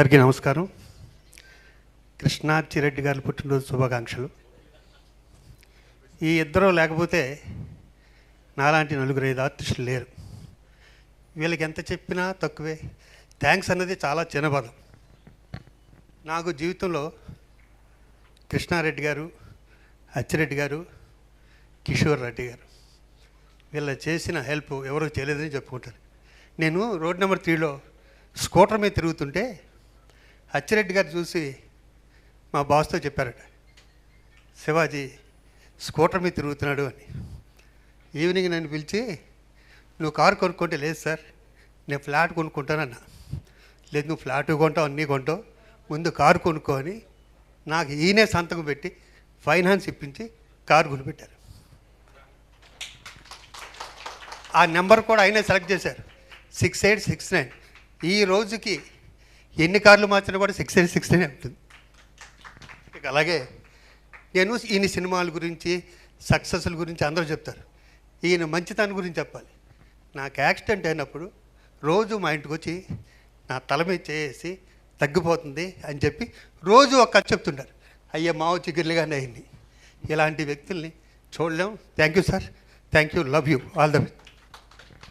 అందరికీ నమస్కారం. కృష్ణార్చిరెడ్డి గారి పుట్టినరోజు శుభాకాంక్షలు. ఈ ఇద్దరు లేకపోతే నాలాంటి నలుగురు ఐదు ఆర్టిస్టులు లేరు. వీళ్ళకి ఎంత చెప్పినా తక్కువే. థ్యాంక్స్ అన్నది చాలా చిన్న పదం నాకు జీవితంలో కృష్ణారెడ్డి గారు అచ్చిరెడ్డి గారు కిషోర్ రెడ్డి గారు. వీళ్ళ చేసిన హెల్ప్ ఎవరో చేయలేదని చెప్పుకుంటారు. నేను రోడ్ నెంబర్ త్రీలో స్కూటర్ మీద తిరుగుతుంటే అచ్చిరెడ్డి గారు చూసి మా బాస్తో చెప్పారట శివాజీ స్కూటర్ మీద తిరుగుతున్నాడు అని. ఈవినింగ్ నన్ను పిలిచి నువ్వు కారు కొనుక్కుంటే లేదు సార్ నేను ఫ్లాట్ కొనుక్కుంటానన్నా. లేదు నువ్వు ఫ్లాట్ కొంటావు అన్నీ కొంటావు. ముందు కారు కొనుక్కొని నాకు ఈయనే సంతకం పెట్టి ఫైనాన్స్ ఇప్పించి కారు కొనిపెట్టారు. ఆ నెంబర్ కూడా ఆయనే సెలెక్ట్ చేశారు. Six eight six nine. ఈ రోజుకి ఎన్ని కార్లు మార్చినా కూడా సిక్స్ అని సిక్స్ నైన్ ఉంటుంది. ఇక అలాగే నేను ఈయన సినిమాల గురించి సక్సెస్ల గురించి అందరూ చెప్తారు. ఈయన మంచితనం గురించి చెప్పాలి. నాకు యాక్సిడెంట్ అయినప్పుడు రోజు మా ఇంటికి వచ్చి నా తల మీద చేసి తగ్గిపోతుంది అని చెప్పి రోజు ఒక కథ చెప్తుంటారు. అయ్యే మావ చిగురులుగానే అయింది. ఇలాంటి వ్యక్తుల్ని చూడలేం. Thank you sir. Thank you. Love you. All the best.